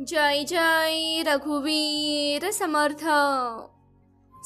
जय जय रघुवीर समर्थ.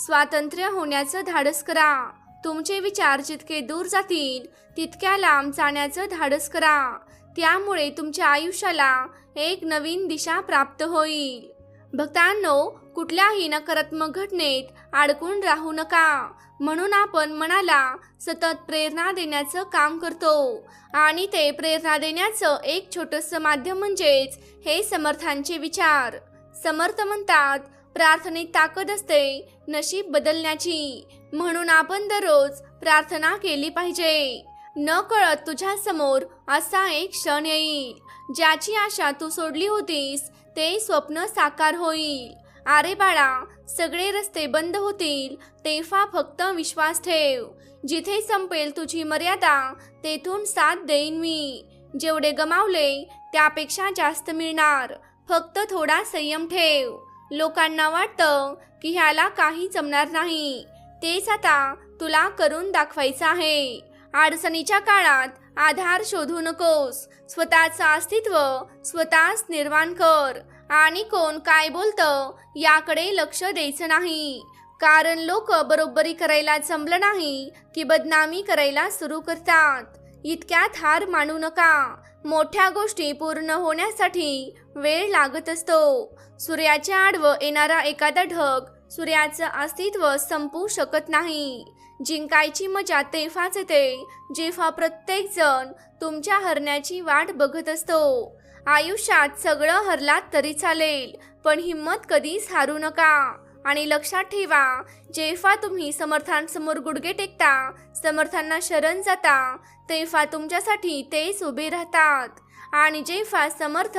स्वातंत्र्य होण्याचं धाडस करा. तुमचे विचार जितके दूर जातील तितक्या लांब जाण्याचं धाडस करा. त्यामुळे तुमच्या आयुष्याला एक नवीन दिशा प्राप्त होईल. भक्तांनो कुठल्याही नकारात्मक घटनेत अडकून राहू नका. म्हणून आपण मनाला सतत प्रेरणा देण्याचं काम करतो. आणि ते प्रेरणा देण्याचं एक छोटंसं माध्यम म्हणजेच हे समर्थांचे विचार. समर्थ म्हणतात प्रार्थनेत ताकद असते नशीब बदलण्याची. म्हणून आपण दररोज प्रार्थना केली पाहिजे. न कळत तुझ्या समोर असा एक क्षण येईल. ज्याची आशा तू सोडली होतीस ते स्वप्न साकार होईल. अरे बाळा सगळे रस्ते बंद होतील तेव्हा फक्त विश्वास ठेव. जिथे संपेल तुझी मर्यादा तेथून साथ देईन मी. जेवढे गमावले त्यापेक्षा जास्त मिळणार. फक्त थोडा संयम ठेव. लोकांना वाटतं की ह्याला काही जमणार नाही. तेच आता तुला करून दाखवायचं आहे. अडचणीच्या काळात आधार शोधू नकोस. स्वतःचं अस्तित्व स्वतःच निर्माण कर. आणि कोण काय बोलतं याकडे लक्ष द्यायचं नाही. कारण लोक बरोबरी करायला जमलं नाही की बदनामी करायला सुरू करतात. इतक्यात हार मानू नका. मोठ्या गोष्टी पूर्ण होण्यासाठी वेळ लागत असतो. सूर्याच्या आडवं येणारा एखादा ढग सूर्याचं अस्तित्व संपू शकत नाही. जिंकायची मजा तेव्हाच येते. जेव्हा प्रत्येक जण तुमच्या हरण्याची वाट बघत असतो. आयुष्यात सगळं हरलात तरी चालेल पण हिंमत कधीच हारू नका. आणि लक्षात ठेवा जेव्हा तुम्ही समर्थांसमोर गुडघे टेकता समर्थांना शरण जाता तेव्हा तुमच्यासाठी तेच उभे राहतात. आणि जेव्हा समर्थ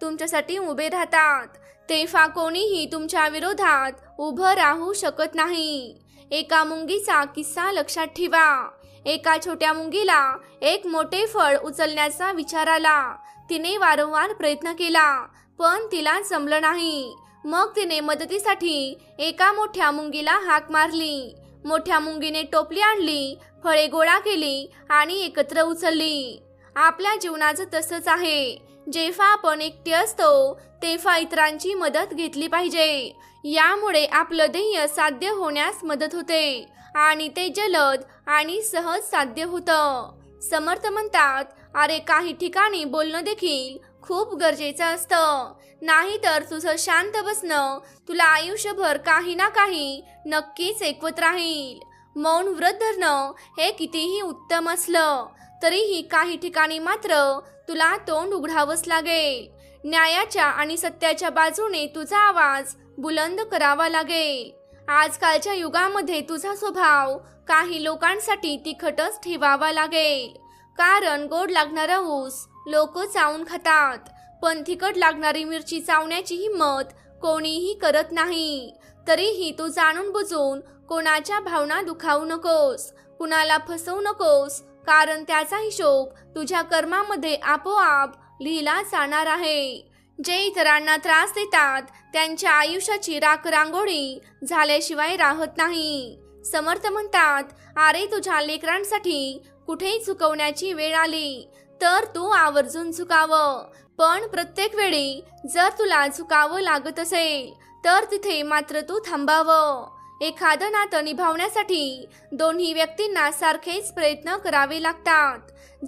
तुमच्यासाठी उभे राहतात तेव्हा कोणीही तुमच्या विरोधात उभं राहू शकत नाही. एका मुंगीचा किस्सा लक्षात ठेवा. एका छोट्या मुंगीला एक मोठे फळ उचलण्याचा विचार आला. तिने वारंवार प्रयत्न केला पण तिला जमलं नाही. मग तिने मदतीसाठी एका मोठ्या मुंगीला हाक मारली. मोठ्या मुंगीने टोपली आणली फळे गोळा केली आणि एकत्र उचलली. आपल्या जीवनाचं तसंच आहे. जेव्हा आपण एकटे असतो तेव्हा इतरांची मदत घेतली पाहिजे. यामुळे आपलं ध्येय साध्य होण्यास मदत होते आणि ते जलद आणि सहज साध्य होतं. समर्थ म्हणतात अरे काही ठिकाणी बोलणं देखील खूप गरजेचं असतं. नाहीतर तुझं शांत बसणं तुला आयुष्यभर काही ना काही नक्कीच ऐकवत राहील. मौन व्रत धरणं हे कितीही उत्तम असलं तरीही काही ठिकाणी मात्र तुला तोंड उघडावंच लागेल. न्यायाच्या आणि सत्याच्या बाजूने तुझा आवाज बुलंद करावा लागेल. आजकालच्या युगामध्ये तुझा स्वभाव काही लोकांसाठी तिखटच ठेवावा लागेल. कारण गोड लागणारा ऊस लोक चावून खातात. पण तिखट लागणारी मिरची चावण्याची हिंमत कोणीही करत नाही. तरीही तू जाणून बुजून कोणाच्या भावना दुखावू नकोस कुणाला फसवू नकोस कारण त्याचा हिशोब तुझ्या कर्मामध्ये आपोआप लिहिला जाणार आहे. जे इतरांना त्रास देतात त्यांच्या आयुष्याची राख रांगोळी झाल्याशिवाय राहत नाही. समर्थ म्हणतात अरे तुझ्या लेकरांसाठी कुठेही चुकवण्याची वेळ आली तर तू आवर्जून चुकावं. पण प्रत्येक वेळी जर तुला चुकावं लागत असेल तर तिथे मात्र तू थांबावं. एखादं नातं निभावण्यासाठी दोन्ही व्यक्तींना सारखेच प्रयत्न करावे लागतात.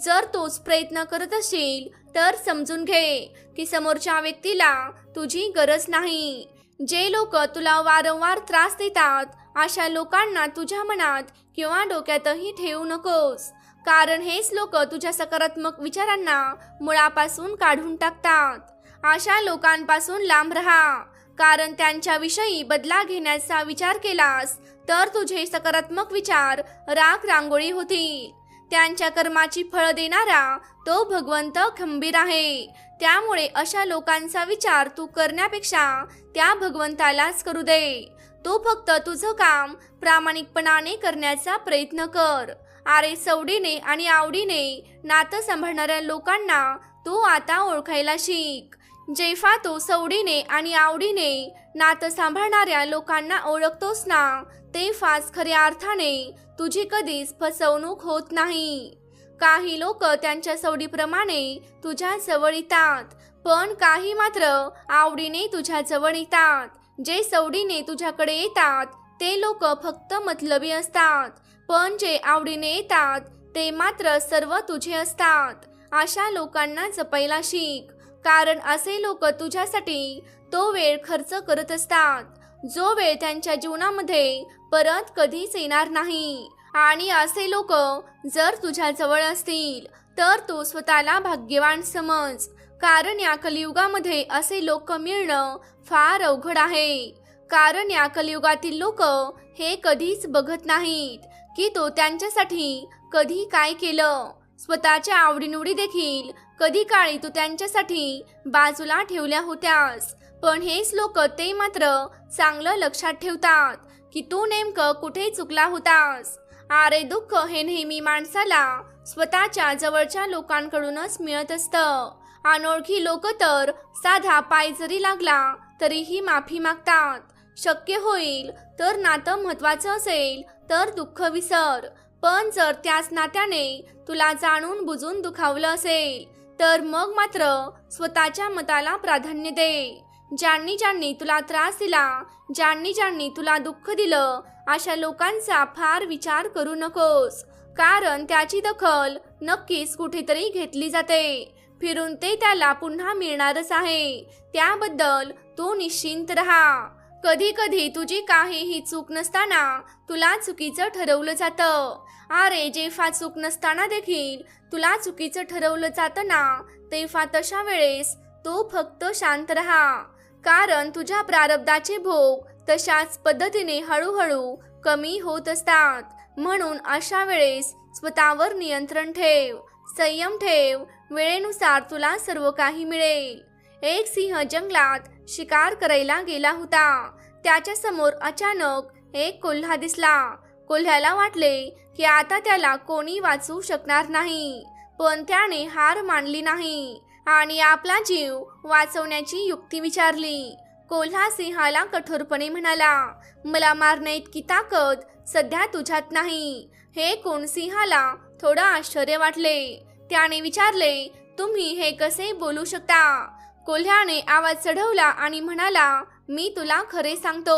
जर तोच प्रयत्न करत असशील तर समजून घे की समोरच्या व्यक्तीला तुझी गरज नाही. जे लोक तुला वारंवार त्रास देतात अशा लोकांना तुझ्या मनात किंवा डोक्यातही ठेवू नकोस. कारण हेच लोक तुझ्या सकारात्मक विचारांना मुळापासून काढून टाकतात. अशा लोकांपासून लांब राहा. कारण त्यांच्याविषयी बदला घेण्याचा विचार केलास तर तुझे सकारात्मक विचार राग रांगोळी होतील. त्यांच्या कर्माची फळ देणारा तो भगवंत खंबीर आहे. त्यामुळे अशा लोकांचा विचार तू करण्यापेक्षा त्या भगवंतालाच करू दे. तू फक्त तुझं काम प्रामाणिकपणाने करण्याचा प्रयत्न कर. आरे सवडीने आणि आवडीने नातं सांभाळणाऱ्या लोकांना तू आता ओळखायला शिक. जेव्हा तो सवडीने आणि आवडीने नातं सांभाळणाऱ्या लोकांना ओळखतोस ना तेव्हाच खऱ्या अर्थाने तुझी कधीच फसवणूक होत नाही. काही लोक त्यांच्या सवडीप्रमाणे तुझ्या जवळ येतात पण काही मात्र आवडीने तुझ्या जवळ येतात. जे सवडीने तुझ्याकडे येतात ते लोक फक्त मतलबी असतात. पण जे आवडीने येतात ते मात्र सर्व तुझे असतात. अशा लोकांना जपायला शिक. कारण असे लोक तुझ्यासाठी तो वेळ खर्च करत असतात. जो वेळ त्यांच्या जीवनामध्ये परत कधीच येणार नाही. आणि असे लोक जर तुझ्याजवळ असतील तर तू स्वतःला भाग्यवान समज. कारण या कलियुगामध्ये असे लोक मिळणं फार अवघड आहे. कारण या कलियुगातील लोक हे कधीच बघत नाहीत की तो त्यांच्यासाठी कधी काय केलं. स्वतःच्या आवडीनिवडी देखील कधी काळी तू त्यांच्यासाठी बाजूला ठेवल्या होत्यास. पण हेच लोक ते मात्र चांगलं लक्षात ठेवतात की तू नेमकं कुठे चुकला होतास. आरे दुःख हे नेहमी माणसाला स्वतःच्या जवळच्या लोकांकडूनच मिळत असतं. अनोळखी लोक तर साधा पाय जरी लागला तरीही माफी मागतात. शक्य होईल तर नातं महत्वाचं असेल तर दुःख विसर. पण जर त्याच नात्याने तुला जाणून बुजून दुखावलं असेल तर मग मात्र स्वतःच्या मताला प्राधान्य दे. ज्यांनी ज्यांनी तुला त्रास दिला ज्यांनी ज्यांनी तुला दुःख दिलं अशा लोकांचा फार विचार करू नकोस. कारण त्याची दखल नक्कीच कुठेतरी घेतली जाते. फिरून ते त्याला पुन्हा मिळणारच आहे. त्याबद्दल तू निश्चिंत राहा. कधी कधी तुझी काहीही चूक नसताना तुला चुकीचं ठरवलं जातं. अरे जेव्हा चूक नसताना देखील तुला चुकीचं ठरवलं जातं ना तेव्हा तशा वेळेस तू फक्त शांत राहा. कारण तुझ्या प्रारब्धाचे भोग तशाच पद्धतीने हळूहळू कमी होत असतात. म्हणून अशा वेळेस स्वतःवर नियंत्रण ठेव संयम ठेव वेळेनुसार तुला सर्व काही मिळेल. एक सिंह जंगलात शिकार करायला गेला होता. त्याच्यासमोर अचानक एक कोल्हा दिसला. कोल्ह्याला वाटले की आता त्याला कोणी वाचवू शकणार नाही पण त्याने हार मानली नाही आणि आपला जीव वाचवण्याची युक्ती विचारली. कोल्हा सिंहाला कठोरपणे म्हणाला मला मारण्या इतकी ताकद सध्या तुझ्यात नाही. हे कोण सिंहाला थोडं आश्चर्य वाटले. त्याने विचारले तुम्ही हे कसे बोलू शकता? कोल्ह्याने आवाज चढवला आणि म्हणाला मी तुला खरे सांगतो.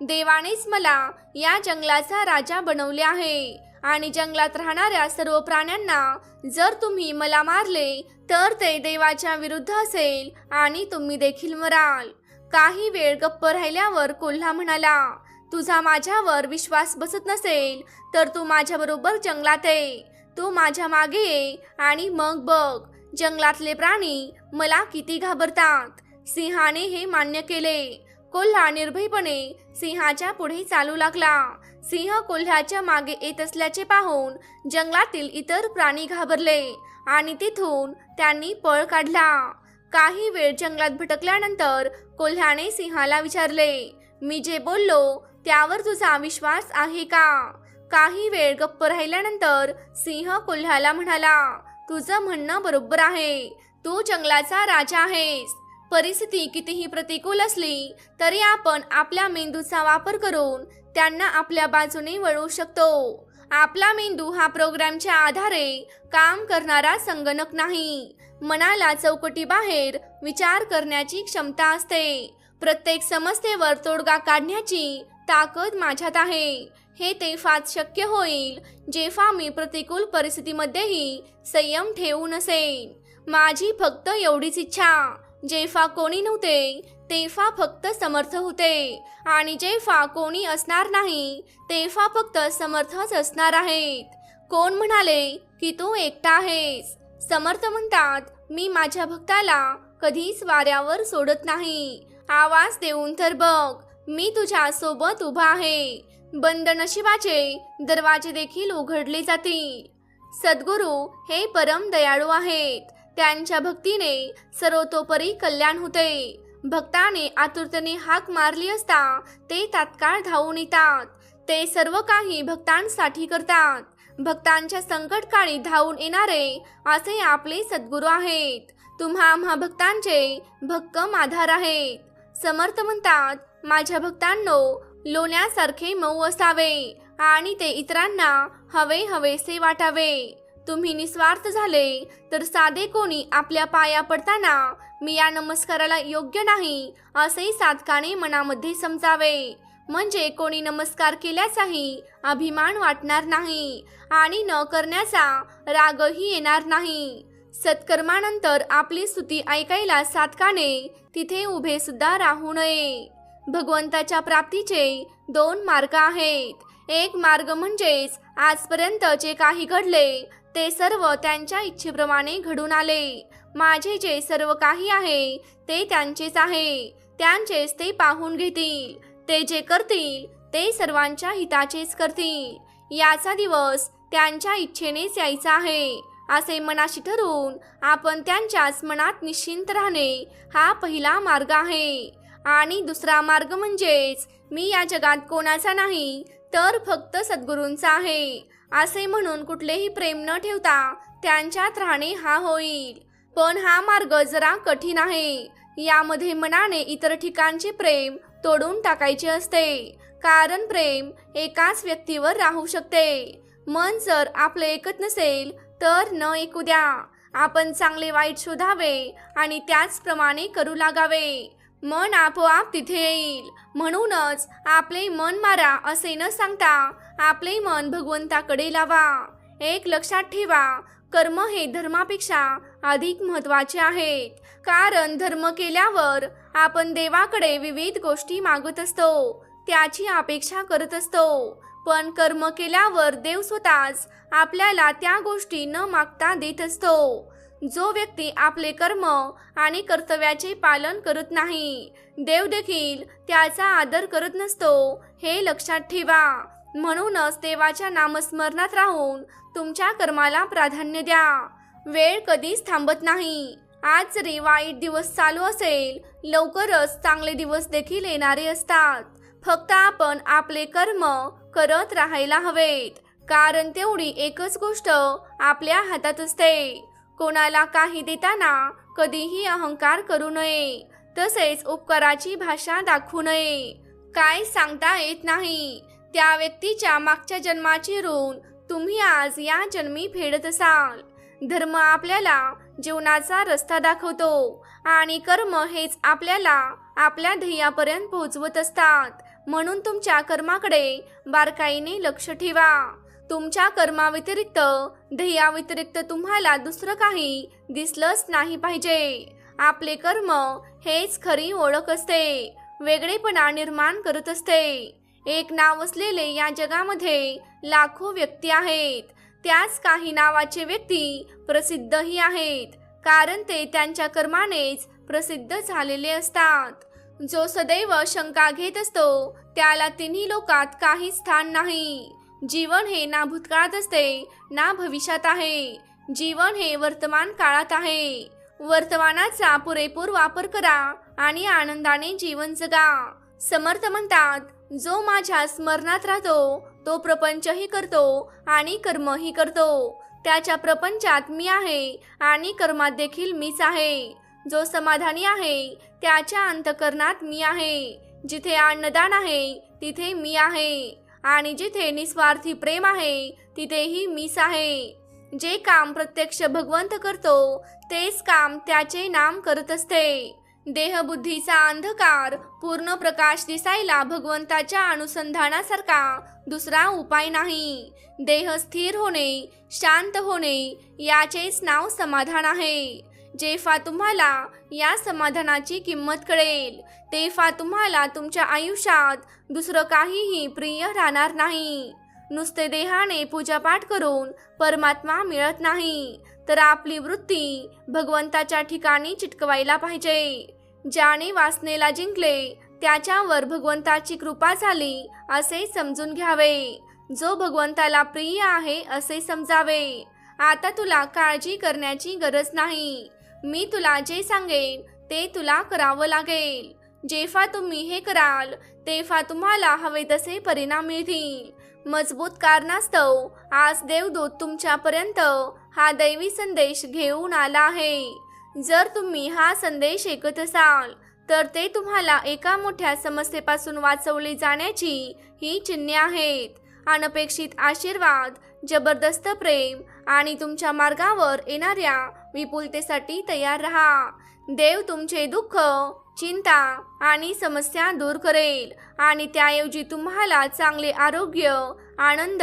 देवानेच मला या जंगलाचा राजा बनवले आहे आणि जंगलात राहणाऱ्या सर्व प्राण्यांना जर तुम्ही मला मारले तर ते देवाच्या विरुद्ध असेल आणि तुम्ही देखील मराल. काही वेळ गप्प राहिल्यावर कोल्हा म्हणाला तुझा माझ्यावर विश्वास बसत नसेल तर तू माझ्याबरोबर जंगलात ये. तू माझ्या मागे ये आणि मग बघ जंगलातले प्राणी मला किती घाबरतात. सिंहाने हे मान्य केले. कोल्हा निर्भयपणे सिंहाच्या पुढे चालू लागला. सिंह कोल्ह्याच्या मागे येत असल्याचे पाहून जंगलातील इतर प्राणी घाबरले आणि तिथून त्यांनी पळ काढला. काही वेळ जंगलात भटकल्यानंतर कोल्ह्याने सिंहाला विचारले मी जे बोललो त्यावर तुझा विश्वास आहे का? काही वेळ गप्प राहिल्यानंतर सिंह कोल्ह्याला म्हणाला तुझं म्हणणं बरोबर आहे. तू जंगलाचा राजा आहेस. परिस्थिती कितीही प्रतिकूल असली तरी आपण आपल्या मेंदूचा वापर करून त्यांना आपल्या बाजूने वळवू शकतो. आपला मेंदू हा प्रोग्रामच्या आधारे काम करणारा संगणक नाही. मनाला चौकटी बाहेर विचार करण्याची क्षमता असते. प्रत्येक समस्येवर तोडगा काढण्याची ताकद माझ्यात आहे. हे तेव्हाच शक्य होईल जेव्हा मी प्रतिकूल परिस्थितीमध्येही संयम ठेवून असेन माझी फक्त एवढीच इच्छा. जेव्हा कोणी नव्हते तेव्हा फक्त समर्थ होते. आणि जेव्हा कोणी असणार नाही तेव्हा फक्त समर्थच असणार आहेत. कोण म्हणाले की तू एकटा आहेस? समर्थ म्हणतात मी माझ्या भक्ताला कधीच वाऱ्यावर सोडत नाही. आवाज देऊन तर बघ मी तुझ्या सोबत उभा आहे. बंद नशिबाचे दरवाजे देखील उघडले जातील. सद्गुरू हे परम दयाळू आहेत. त्यांच्या भक्तीने सर्वतोपरी कल्याण होते. भक्ताने आतुरतेने हाक मारली असता ते तात्काळ धावून येतात. ते सर्व काही भक्तांसाठी करतात. भक्तांच्या संकटकाळी धावून येणारे असे आपले सद्गुरू आहेत. तुम्हा आम्हा भक्तांचे भक्कम आधार आहेत. समर्थ म्हणतात माझ्या भक्तांनो लोण्यासारखे मऊ असावे आणि ते इतरांना हवे हवेसे वाटावे. तुम्ही निस्वार्थ झाले तर साधे कोणी आपल्या पाया पडताना मी या नमस्काराला योग्य नाही असे साधकाने मनामध्ये समजावे. म्हणजे कोणी नमस्कार केल्याचाही अभिमान वाटणार नाही आणि न करण्याचा रागही येणार नाही. सत्कर्मानंतर आपली स्तुती ऐकायला साधकाने तिथे उभे सुद्धा राहू नये. भगवंताच्या प्राप्तीचे दोन मार्ग आहेत. एक मार्ग म्हणजेच आजपर्यंत जे काही घडले ते सर्व त्यांच्या इच्छेप्रमाणे घडून आले. माझे जे सर्व काही आहे ते त्यांचेच आहे. त्यांचेच ते पाहून घेतील. ते जे करतील ते सर्वांच्या हिताचेच करतील. याचा दिवस त्यांच्या इच्छेनेच यायचा आहे. असे मनाशी ठरवून आपण त्यांच्याच मनात निश्चिंत राहणे हा पहिला मार्ग आहे. आणि दुसरा मार्ग म्हणजेच मी या जगात कोणाचा नाही तर फक्त सद्गुरूंचा आहे. असे म्हणून कुठलेही प्रेम न ठेवता त्यांच्यात राहणे हा होईल. पण हा मार्ग जरा कठीण आहे. यामध्ये मनाने इतर ठिकाणचे प्रेम तोडून टाकायचे असते. कारण प्रेम एकाच व्यक्तीवर राहू शकते. मन जर आपले ऐकत नसेल तर न ऐकू द्या. आपण चांगले वाईट शोधावे आणि त्याचप्रमाणे करू लागावे. मन आपोआप तिथे येईल. म्हणूनच आपले मन मारा असे न सांगता आपले मन भगवंताकडे लावा. एक लक्षात ठेवा कर्म हे धर्मापेक्षा अधिक महत्त्वाचे आहेत. कारण धर्म केल्यावर आपण देवाकडे विविध गोष्टी मागत असतो त्याची अपेक्षा करत असतो. पण कर्म केल्यावर देव स्वतःच आपल्याला त्या गोष्टी न मागता देत असतो. जो व्यक्ती आपले कर्म आणि कर्तव्याचे पालन करत नाही देव देखील त्याचा आदर करत नसतो हे लक्षात ठेवा. म्हणूनच देवाच्या नामस्मरणात राहून तुमच्या कर्माला प्राधान्य द्या. वेळ कधीच थांबत नाही. आज जरी वाईट दिवस चालू असेल लवकरच चांगले दिवस देखील येणारे असतात. फक्त आपण आपले कर्म करत राहायला हवेत कारण तेवढी एकच गोष्ट आपल्या हातात असते. कोणाला काही देताना कधीही अहंकार करू नये. तसेच उपकाराची भाषा दाखवू नये. काय सांगता येत नाही. त्या व्यक्तीच्या मागच्या जन्माची ऋण तुम्ही आज या जन्मी फेडत असाल. धर्म आपल्याला जीवनाचा रस्ता दाखवतो आणि कर्म हेच आपल्याला आपल्या ध्येयापर्यंत पोहोचवत असतात. म्हणून तुमच्या कर्माकडे बारकाईने लक्ष ठेवा. तुमच्या कर्माव्यतिरिक्त ध्येयाव्यतिरिक्त तुम्हाला दुसरं काही दिसलंच नाही पाहिजे. आपले कर्म हेच खरी ओळख असते. वेगळेपणा निर्माण करत असते. एक नाव असलेले या जगामध्ये लाखो व्यक्ती आहेत. त्याच काही नावाचे व्यक्ती प्रसिद्धही आहेत. कारण ते त्यांच्या कर्मानेच प्रसिद्ध झालेले असतात. जो सदैव शंका घेत असतो त्याला तिन्ही लोकात काही स्थान नाही. जीवन हे ना भूतकाळात असते ना भविष्यात आहे. जीवन हे वर्तमान काळात आहे. वर्तमानाचा पुरेपूर वापर करा आणि आनंदाने जीवन जगा. समर्थ म्हणतात जो माझ्या स्मरणात राहतो तो प्रपंचही करतो आणि कर्मही करतो. त्याच्या प्रपंचात मी आहे आणि कर्मात देखील मीच आहे. जो समाधानी आहे त्याच्या अंतकरणात मी आहे. जिथे अन्नदान आहे तिथे मी आहे. आणि जिथे निस्वार्थी प्रेम आहे तिथेही मीच आहे. जे काम प्रत्यक्ष भगवंत करतो तेच काम त्याचे नाम करत असते. देहबुद्धीचा अंधकार पूर्ण प्रकाश दिसायला भगवंताच्या अनुसंधानासारखा दुसरा उपाय नाही. देह स्थिर होणे शांत होणे याचेच नाव समाधान आहे. जेव्हा तुम्हाला या समाधानाची किंमत कळेल. तेव्हा तुम्हाला तुमच्या आयुष्यात दुसरं काहीही प्रिय राहणार नाही. नुसते देहाने पूजापाठ करून परमात्मा मिळत नाही. तर आपली वृत्ती भगवंताच्या ठिकाणी चिटकवायला पाहिजे. ज्याने वासनेला जिंकले त्याच्यावर भगवंताची कृपा झाली असे समजून घ्यावे. जो भगवंताला प्रिय आहे असे समजावे. आता तुला काळजी करण्याची गरज नाही. मी तुला जे सांगेन ते तुला करावं लागेल. जेव्हा तुम्ही हे कराल तेव्हा तुम्हाला हवे तसे परिणाम मिळतील. मजबूत कारणास्तव आज देवदूत तुमच्यापर्यंत हा दैवी संदेश घेऊन आला आहे. जर तुम्ही हा संदेश ऐकत असाल तर ते तुम्हाला एका मोठ्या समस्येपासून वाचवले जाण्याची ही चिन्हे आहेत. अनपेक्षित आशीर्वाद जबरदस्त प्रेम आणि तुमच्या मार्गावर येणाऱ्या विपुलतेसाठी तयार राहा. देव तुमचे दुःख चिंता आणि समस्या दूर करेल आणि त्याऐवजी तुम्हाला चांगले आरोग्य आनंद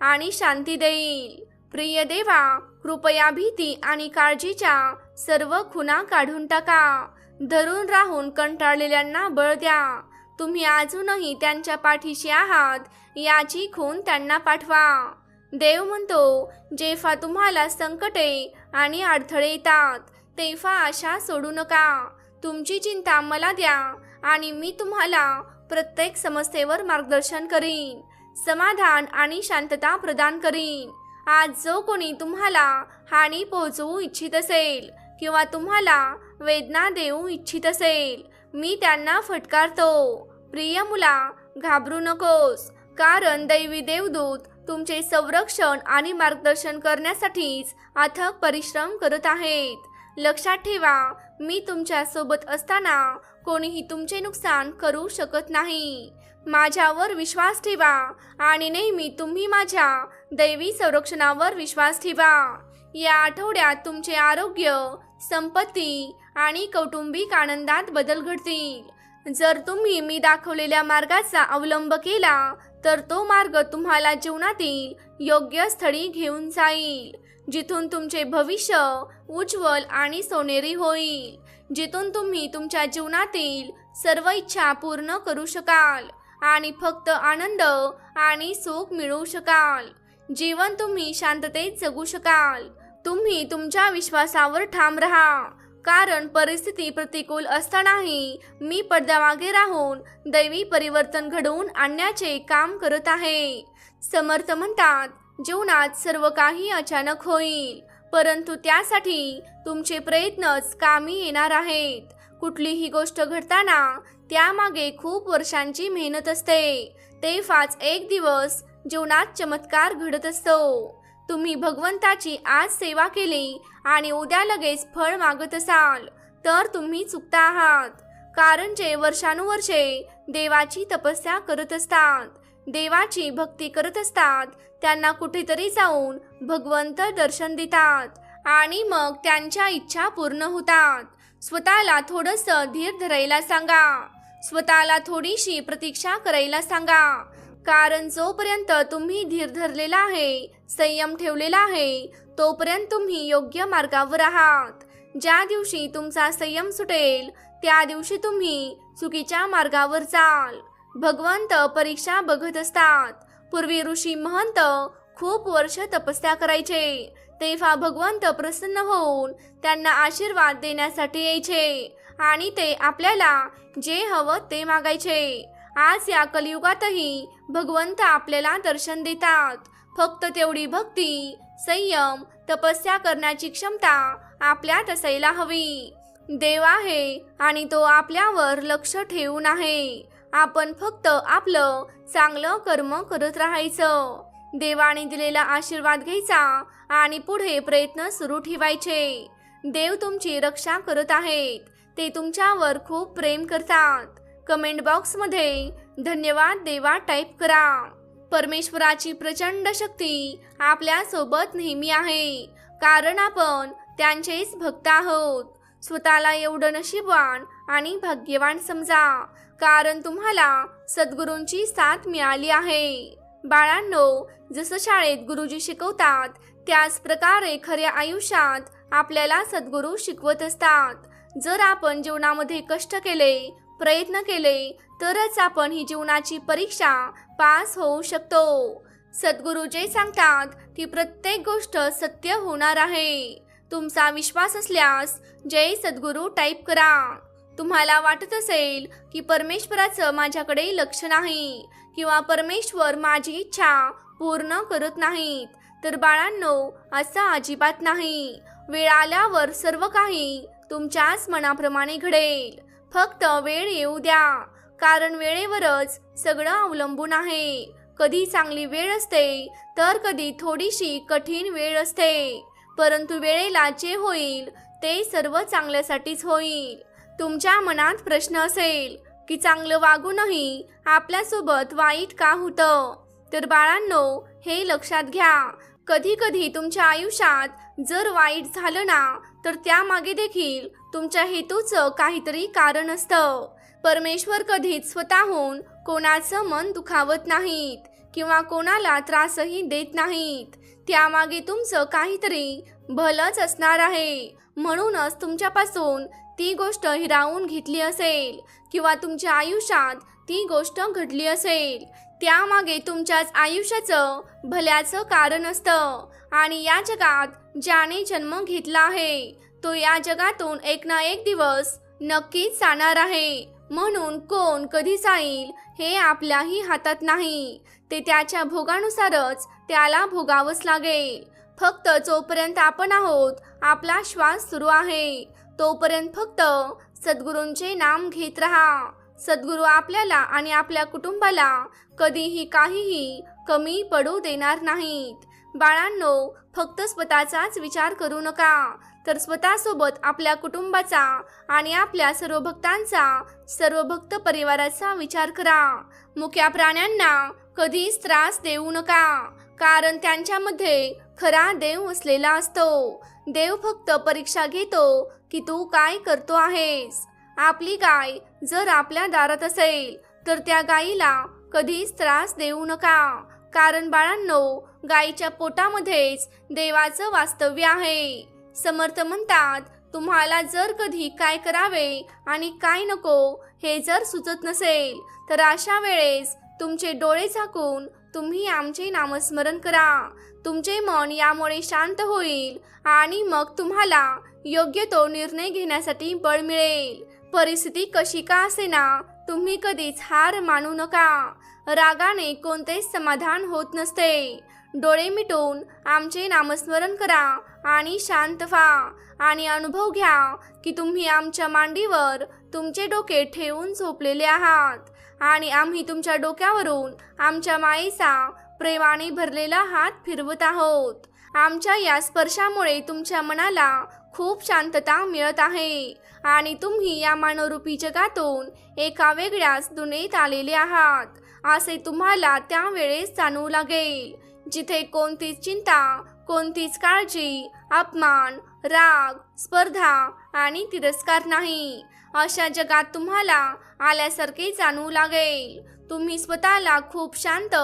आणि शांती देईल. प्रिय देवा कृपया भीती आणि काळजीच्या सर्व खुणा काढून टाका. धरून राहून कंटाळलेल्यांना बळ द्या. तुम्ही अजूनही त्यांच्या पाठीशी आहात याची खून त्यांना पाठवा. देव म्हणतो जेव्हा तुम्हाला संकटे आणि अडथळे येतात तेव्हा आशा सोडू नका. तुमची चिंता मला द्या आणि मी तुम्हाला प्रत्येक समस्येवर मार्गदर्शन करीन समाधान आणि शांतता प्रदान करीन. आज जो कोणी तुम्हाला हानी पोहोचवू इच्छित असेल किंवा तुम्हाला वेदना देऊ इच्छित असेल मी त्यांना फटकारतो. प्रिय मुला घाबरू नकोस. कारण दैवी देवदूत तुमचे संरक्षण आणि मार्गदर्शन करण्यासाठीच अथक परिश्रम करत आहेत. लक्षात ठेवा मी तुमच्यासोबत असताना कोणीही तुमचे नुकसान करू शकत नाही. माझ्यावर विश्वास ठेवा आणि नेहमी तुम्ही माझ्या दैवी संरक्षणावर विश्वास ठेवा. या आठवड्यात तुमचे आरोग्य संपत्ती आणि कौटुंबिक आनंदात बदल घडतील. जर तुम्ही मी दाखवलेल्या मार्गाचा अवलंब केला तर तो मार्ग तुम्हाला जीवनातील योग्य स्थळी घेऊन जाईल जिथून तुमचे भविष्य उज्ज्वल आणि सोनेरी होईल जिथून तुम्ही तुमच्या जीवनातील सर्व इच्छा पूर्ण करू शकाल आणि फक्त आनंद आणि सुख मिळवू शकाल. जीवन तुम्ही शांततेत जगू शकाल. तुम्ही तुमच्या विश्वासावर ठाम राहा. कारण परिस्थिती प्रतिकूल असतानाही मी पडद्यामागे राहून दैवी परिवर्तन घडवून आणण्याचे काम करत आहे. समर्थ म्हणतात जीवनात सर्व काही अचानक होईल परंतु त्यासाठी तुमचे प्रयत्नच कामी येणार आहेत. कुठलीही गोष्ट घडताना त्यामागे खूप वर्षांची मेहनत असते. तेव्हाच एक दिवस जीवनात चमत्कार घडत असतो. तुम्ही भगवंताची आज सेवा केली आणि उद्या लगेच फळ मागत असाल तर तुम्ही चुकता आहात. कारण जे वर्षानुवर्षे देवाची तपस्या करत असतात देवाची भक्ती करत असतात त्यांना कुठेतरी जाऊन भगवंत दर्शन देतात आणि मग त्यांच्या इच्छा पूर्ण होतात. स्वतःला थोडंसं धीर धरायला सांगा. स्वतःला थोडीशी प्रतीक्षा करायला सांगा. कारण जोपर्यंत तुम्ही धीर धरलेला आहे संयम ठेवलेला आहे तोपर्यंत तुम्ही योग्य मार्गावर आहात. ज्या दिवशी तुमचा संयम सुटेल त्या दिवशी तुम्ही चुकीच्या मार्गावर जाल. भगवंत परीक्षा बघत असतात. पूर्वी ऋषी महंत खूप वर्ष तपस्या करायचे. तेव्हा भगवंत प्रसन्न होऊन त्यांना आशीर्वाद देण्यासाठी यायचे आणि ते आपल्याला जे हवं ते मागायचे. आज या कलियुगातही भगवंत आपल्याला दर्शन देतात. फक्त तेवढी भक्ती संयम तपस्या करण्याची क्षमता आपल्यात असायला हवी. देव आहे आणि तो आपल्यावर लक्ष ठेवून आहे. आपण फक्त आपलं चांगलं कर्म करत राहायचं. देवाने दिलेला आशीर्वाद घ्यायचा आणि पुढे प्रयत्न सुरू ठेवायचे. देव तुमची रक्षा करत आहेत. ते तुमच्यावर खूप प्रेम करतात. कमेंट बॉक्समध्ये धन्यवाद देवा टाईप करा. परमेश्वराची प्रचंड शक्ती आपल्यासोबत नेहमी आहे. कारण आपण त्यांचेच भक्त आहोत. स्वतःला एवढं नशीबवान आणि भाग्यवान समजा. कारण तुम्हाला सद्गुरूंची साथ मिळाली आहे. बाळांनो जसं शाळेत गुरुजी शिकवतात त्याच प्रकारे खऱ्या आयुष्यात आपल्याला सद्गुरू शिकवत असतात. जर आपण जीवनामध्ये कष्ट केले प्रयत्न केले तरच आपण ही जीवनाची परीक्षा पास होऊ शकतो. सद्गुरू जे सांगतात ती प्रत्येक गोष्ट सत्य होणार आहे. तुमचा विश्वास असल्यास जय सद्गुरू टाईप करा. तुम्हाला वाटत असेल की परमेश्वराचं माझ्याकडे लक्ष नाही किंवा परमेश्वर माझी इच्छा पूर्ण करत नाहीत तर बाळांनो असं अजिबात नाही. वेळ आल्यावर सर्व काही तुमच्याच मनाप्रमाणे घडेल. फक्त वेळ येऊ द्या. कारण वेळेवरच सगळं अवलंबून आहे. कधी चांगली वेळ असते तर कधी थोडीशी कठीण वेळ असते. परंतु वेळेला जे होईल ते सर्व चांगल्यासाठीच होईल. तुमच्या मनात प्रश्न असेल की चांगलं वागूनही आपल्यासोबत वाईट का होतं? तर बाळांनो हे लक्षात घ्या. कधी कधी तुमच्या आयुष्यात जर वाईट झालं ना तर त्यामागे देखील तुमच्या हेतूचं काहीतरी कारण असतं. परमेश्वर कधीच स्वतःहून कोणाचं मन दुखावत नाहीत किंवा कोणाला त्रासही देत नाहीत. त्यामागे तुमचं काहीतरी भलंच असणार आहे. म्हणूनच तुमच्यापासून ती गोष्ट हिरावून घेतली असेल किंवा तुमच्या आयुष्यात ती गोष्ट घडली असेल. त्यामागे तुमच्याच आयुष्याचं भल्याचं कारण असतं. आणि या जगात ज्याने जन्म घेतला आहे तो या जगातून एक ना एक दिवस नक्कीच जाणार आहे. म्हणून कोण कधी जाईल हे आपल्याही हातात नाही. ते त्याच्या भोगानुसारच त्याला भोगावंच लागेल. फक्त जोपर्यंत आपण आहोत आपला श्वास सुरू आहे. तोपर्यंत फक्त सद्गुरूंचे नाम घेत राहा. सद्गुरू आपल्याला आणि आपल्या कुटुंबाला कधीही काहीही कमी पडू देणार नाहीत. बाळांनो फक्त स्वतःचाच विचार करू नका. तर स्वतःसोबत आपल्या कुटुंबाचा आणि आपल्या सर्व भक्तांचा सर्व भक्त परिवाराचा विचार करा. मुक्या प्राण्यांना कधीच त्रास देऊ नका कारण त्यांच्यामध्ये खरा देव असलेला असतो. देव फक्त परीक्षा घेतो की तू काय करतो आहेस. आपली गाय जर आपल्या दारात असेल तर त्या गायीला कधीच त्रास देऊ नका. कारण बाळांनो गायीच्या पोटामध्येच देवाचं वास्तव्य आहे. समर्थ म्हणतात तुम्हाला जर कधी काय करावे आणि काय नको हे जर सुचत नसेल तर अशा वेळेस तुमचे डोळे झाकून तुम्ही आमचे नामस्मरण करा. तुमचे मन यामुळे शांत होईल आणि मग तुम्हाला योग्य तो निर्णय घेण्यासाठी बळ मिळेल. परिस्थिती कशी का असेना तुम्ही कधीच हार मानू नका. रागाने कोणतेच समाधान होत नसते. डोळे मिटून आमचे नामस्मरण करा आणि शांत व्हा आणि अनुभव घ्या की तुम्ही आमच्या मांडीवर तुमचे डोके ठेवून झोपलेले आहात आणि आम्ही तुमच्या डोक्यावरून आमच्या मायेचा प्रेमाने भरलेला हात फिरवत आहोत. आमच्या या स्पर्शामुळे तुमच्या मनाला खूप शांतता मिळत आहे आणि तुम्ही या मानवरूपी जगातून एका वेगळ्याच दुनेत आलेले आहात. असे तुम्हाला त्यावेळेस जाणवू लागेल. जिथे कोणतीच चिंता कोणतीच काळजी अपमान राग स्पर्धा आणि तिरस्कार नाही अशा जगात तुम्हाला आल्यासारखे जाणवू लागेल. तुम्ही स्वतःला खूप शांत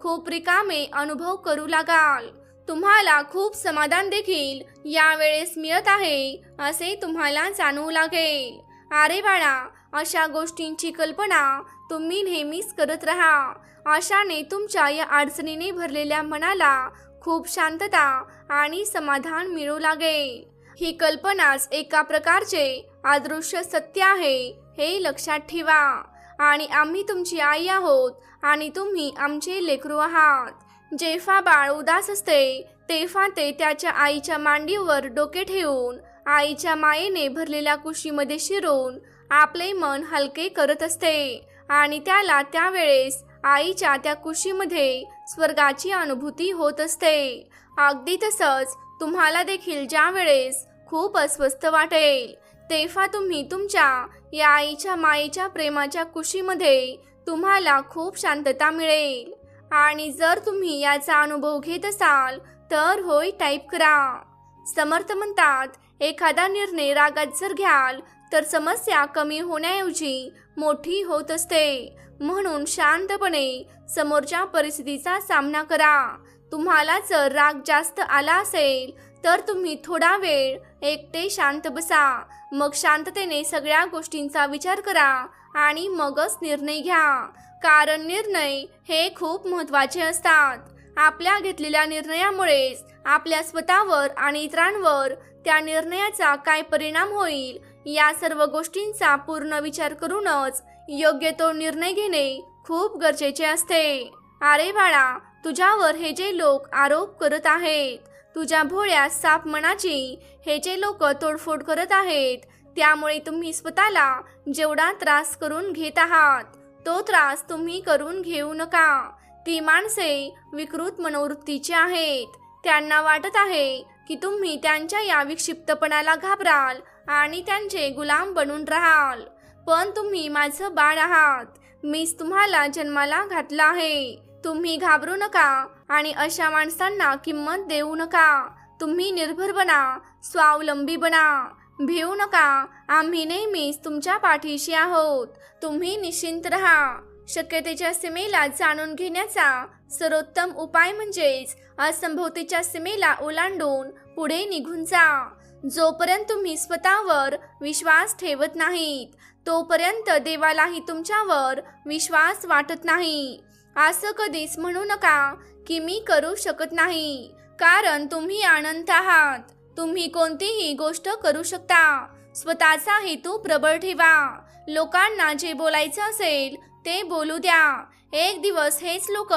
खूप रिकामे अनुभव करू लागाल. तुम्हाला खूप समाधान देखील यावेळेस मिळत आहे असे तुम्हाला जाणवू लागेल. अरे बाळा अशा गोष्टींची कल्पना तुम्ही नेहमीच करत राहा. अशाने तुमच्या या अडचणीने भरलेल्या मनाला खूप शांतता आणि समाधान मिळू लागेल ही कल्पनाच एका प्रकारचे अदृश्य सत्य आहे हे लक्षात ठेवा. आणि आम्ही तुमची आई आहोत आणि तुम्ही आमचे लेकरू आहात. जेव्हा बाळ उदास असते तेव्हा ते त्याच्या आईच्या मांडीवर डोके ठेवून आईच्या मायेने भरलेल्या कुशीमध्ये शिरून आपले मन हलके करत असते. आणि त्याला त्यावेळेस आईच्या त्या कुशीमध्ये स्वर्गाची अनुभूती होत असते. अगदी तसंच तुम्हाला देखील ज्या वेळेस खूप अस्वस्थ वाटेल तेव्हा तुम्ही तुमच्या या आईच्या मायेच्या प्रेमाच्या कुशीमध्ये तुम्हाला खूप शांतता मिळेल. आणि जर तुम्ही याचा अनुभव घेत असाल तर होय टाईप करा. समर्थ म्हणतात एखादा निर्णय रागात जर घ्याल तर समस्या कमी होण्याऐवजी मोठी होत असते. म्हणून शांतपणे समोरच्या परिस्थितीचा सामना करा. तुम्हाला जर राग जास्त आला असेल तर तुम्ही थोडा वेळ एकटे शांत बसा. मग शांततेने सगळ्या गोष्टींचा विचार करा आणि मगच निर्णय घ्या. कारण निर्णय हे खूप महत्त्वाचे असतात. आपल्या घेतलेल्या निर्णयामुळेच आपल्या स्वतःवर आणि इतरांवर त्या निर्णयाचा काय परिणाम होईल या सर्व गोष्टींचा पूर्ण विचार करूनच योग्य तो निर्णय घेणे खूप गरजेचे असते. अरे बाळा तुझ्यावर हे जे लोक आरोप करत आहेत तुझ्या भोळ्या साप मनाची हे जे लोक तोडफोड करत आहेत त्यामुळे तुम्ही स्वतःला जेवढा त्रास करून घेत आहात तो त्रास तुम्ही करून घेऊ नका. ती माणसे विकृत मनोवृत्तीची आहेत. त्यांना वाटत आहे की तुम्ही त्यांच्या या विक्षिप्तपणाला घाबराल आणि त्यांचे गुलाम बनून राहाल. पण तुम्ही माझं बाळ आहात. मीच तुम्हाला जन्माला घातला आहे. तुम्ही घाबरू नका आणि अशा माणसांना किंमत देऊ नका. तुम्ही निर्भर बना स्वावलंबी बना. भिवू नका. आम्ही नेहमीच तुमच्या पाठीशी आहोत. तुम्ही निश्चिंत राहा. शक्यतेच्या सीमेला जाणून घेण्याचा सर्वोत्तम उपाय म्हणजेच असंभवतेच्या सीमेला ओलांडून पुढे निघून जा. जोपर्यंत तुम्ही स्वतःवर विश्वास ठेवत नाहीत तोपर्यंत देवालाही तुमच्यावर विश्वास वाटत नाही. असं कधीच म्हणू नका की मी करू शकत नाही कारण तुम्ही अनंत आहात. तुम्ही कोणतीही गोष्ट करू शकता. स्वतःचा हेतू प्रबळ ठेवा. लोकांना जे बोलायचं असेल ते बोलू द्या. एक दिवस हेच लोक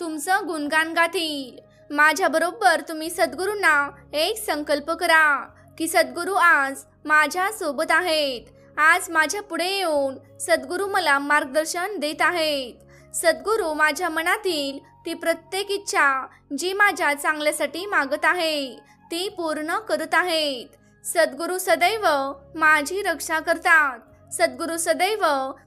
तुमचं गुणगान गातील. माझ्याबरोबर तुम्ही सद्गुरूंना एक संकल्प करा. की सद्गुरू आज माझ्या सोबत आहेत. आज माझ्या पुढे येऊन सद्गुरू मला मार्गदर्शन देत आहेत. सद्गुरू माझ्या मनातील ती प्रत्येक इच्छा जी माझ्या चांगल्यासाठी मागत आहे ती पूर्ण करत आहेत. सद्गुरू सदैव माझी रक्षा करतात. सद्गुरू सदैव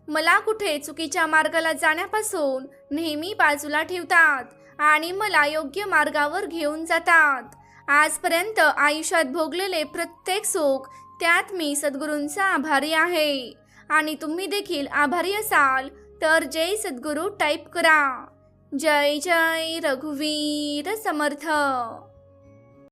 मला कुठे चुकीच्या मार्गाला जाण्यापासून नेहमी बाजूला ठेवतात आणि मला योग्य मार्गावर घेऊन जातात. आजपर्यंत आयुष्यात भोगलेले प्रत्येक सुख त्यात मी सद्गुरूंचा आभारी आहे. आणि तुम्ही देखील आभारी असाल तर जय सद्गुरू टाईप करा. जय जय रघुवीर समर्थ.